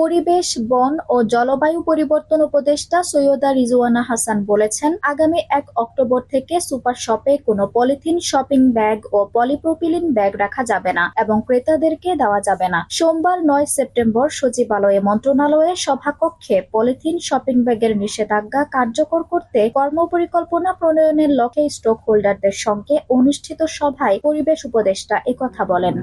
পরিবেশ, বন ও জলবায়ু পরিবর্তন উপদেষ্টা সৈয়দা রিজওয়ানা হাসান বলেছেন, আগামী এক অক্টোবর থেকে সুপার শপে কোনো পলিথিন শপিং ব্যাগ ও পলিপ্রোপিলিন ব্যাগ রাখা যাবে না এবং ক্রেতাদেরকে দেওয়া যাবে না। সোমবার নয় সেপ্টেম্বর সচিবালয়ে মন্ত্রণালয়ে সভাকক্ষে পলিথিন শপিং ব্যাগের নিষেধাজ্ঞা কার্যকর করতে কর্মপরিকল্পনা প্রণয়নের লক্ষ্যে স্টক হোল্ডারদের সঙ্গে অনুষ্ঠিত সভায় পরিবেশ উপদেষ্টা একথা বলেন।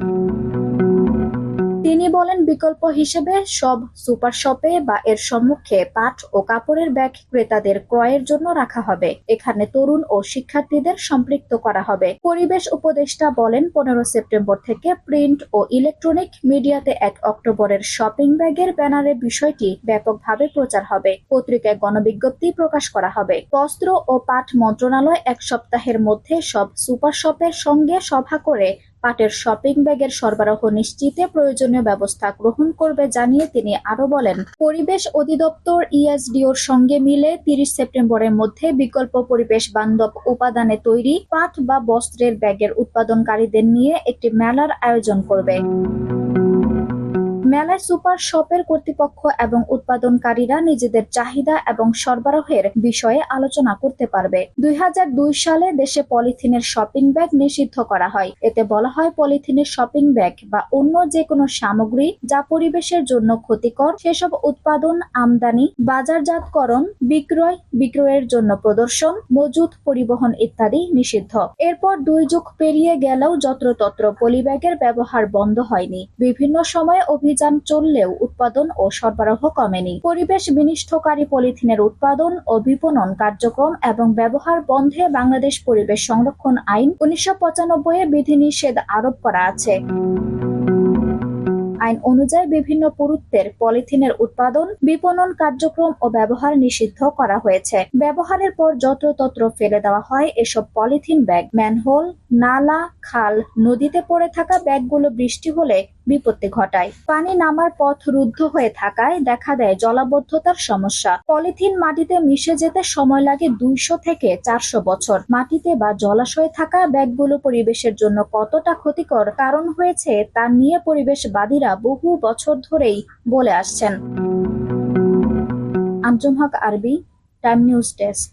তিনি বলেন, বিকল্প হিসেবে সব সুপার শপে বা এর সম্মুখে পাট ও কাপড়ের ব্যাগ ক্রেতাদের ক্রয়ের জন্য রাখা হবে। এখানে তরুণ ও শিক্ষার্থীদের সম্পৃক্ত করা হবে। পরিবেশ উপদেষ্টা বলেন, পনেরো সেপ্টেম্বর থেকে প্রিন্ট ও ইলেকট্রনিক মিডিয়াতে এক অক্টোবরের শপিং ব্যাগের ব্যানারে বিষয়টি ব্যাপকভাবে প্রচার হবে। পত্রিকায় গণবিজ্ঞপ্তি প্রকাশ করা হবে। বস্ত্র ও পাট মন্ত্রণালয় এক সপ্তাহের মধ্যে সব সুপার শপের সঙ্গে সভা করে পাটের শপিং ব্যাগের সরবরাহ নিশ্চিতে প্রয়োজনীয় ব্যবস্থা গ্রহণ করবে জানিয়ে তিনি আরও বলেন। পরিবেশ অধিদপ্তর ইএসডিওর সঙ্গে মিলে তিরিশ সেপ্টেম্বরের মধ্যে বিকল্প পরিবেশ বান্ধব উপাদানে তৈরি পাট বা বস্ত্রের ব্যাগের উৎপাদনকারীদের নিয়ে একটি মেলার আয়োজন করবে। মেলায় সুপার শপের কর্তৃপক্ষ এবং উৎপাদনকারীরা নিজেদের চাহিদা এবং সরবরাহের বিষয়ে আলোচনা করতে পারবে। দুই হাজার দুই সালে দেশে পলিথিনের শপিং ব্যাগ নিষিদ্ধ করা হয়। এতে বলা হয় পলিথিনের শপিং ব্যাগ বা অন্য যে কোনো সামগ্রী যা পরিবেশের জন্য ক্ষতিকর, সেসব উৎপাদন, আমদানি, বাজারজাতকরণ, বিক্রয়, বিক্রয়ের জন্য প্রদর্শন, মজুত, পরিবহন ইত্যাদি নিষিদ্ধ। এরপর দুই যুগ পেরিয়ে গেলেও যত্রতত্র পলিব্যাগের ব্যবহার বন্ধ হয়নি। বিভিন্ন সময়ে অভিযান চললেও উৎপাদন ও সরবরাহ কমেনি। পরিবেশ বিনিষ্ঠকারী পলিথিনের উৎপাদন ও বিপণন কার্যক্রম এবং ব্যবহার বন্ধে বাংলাদেশ পরিবেশ সংরক্ষণ আইন উনিশশো পঁচানব্বই এ বিধিনিষেধ আরোপ করা আছে। আইন অনুযায়ী বিভিন্ন পুরুত্বের পলিথিনের উৎপাদন, বিপণন কার্যক্রম ও ব্যবহার নিষিদ্ধ করা হয়েছে। ব্যবহারের পর যত্রতত্র ফেলে দেওয়া হয় এসব পলিথিন ব্যাগ, ম্যানহোল, নালা খাল। নদীতে পড়ে থাকা ব্যাগগুলো বৃষ্টি হলে বিপত্তি ঘটায়। পানি নামার পথ রুদ্ধ হয়ে থাকায় দেখা দেয় জলাবদ্ধতার সমস্যা। পলিথিন মাটিতে মিশে যেতে সময় লাগে দুইশো থেকে চারশো বছর। মাটিতে বা জলাশয়ে থাকা ব্যাগগুলো পরিবেশের জন্য কতটা ক্ষতিকর কারণ হয়েছে তা নিয়ে পরিবেশবাদীরা বহু বছর ধরেই বলে আসছেন। আঞ্জুম হক, আরবি, টাইম নিউজ ডেস্ক।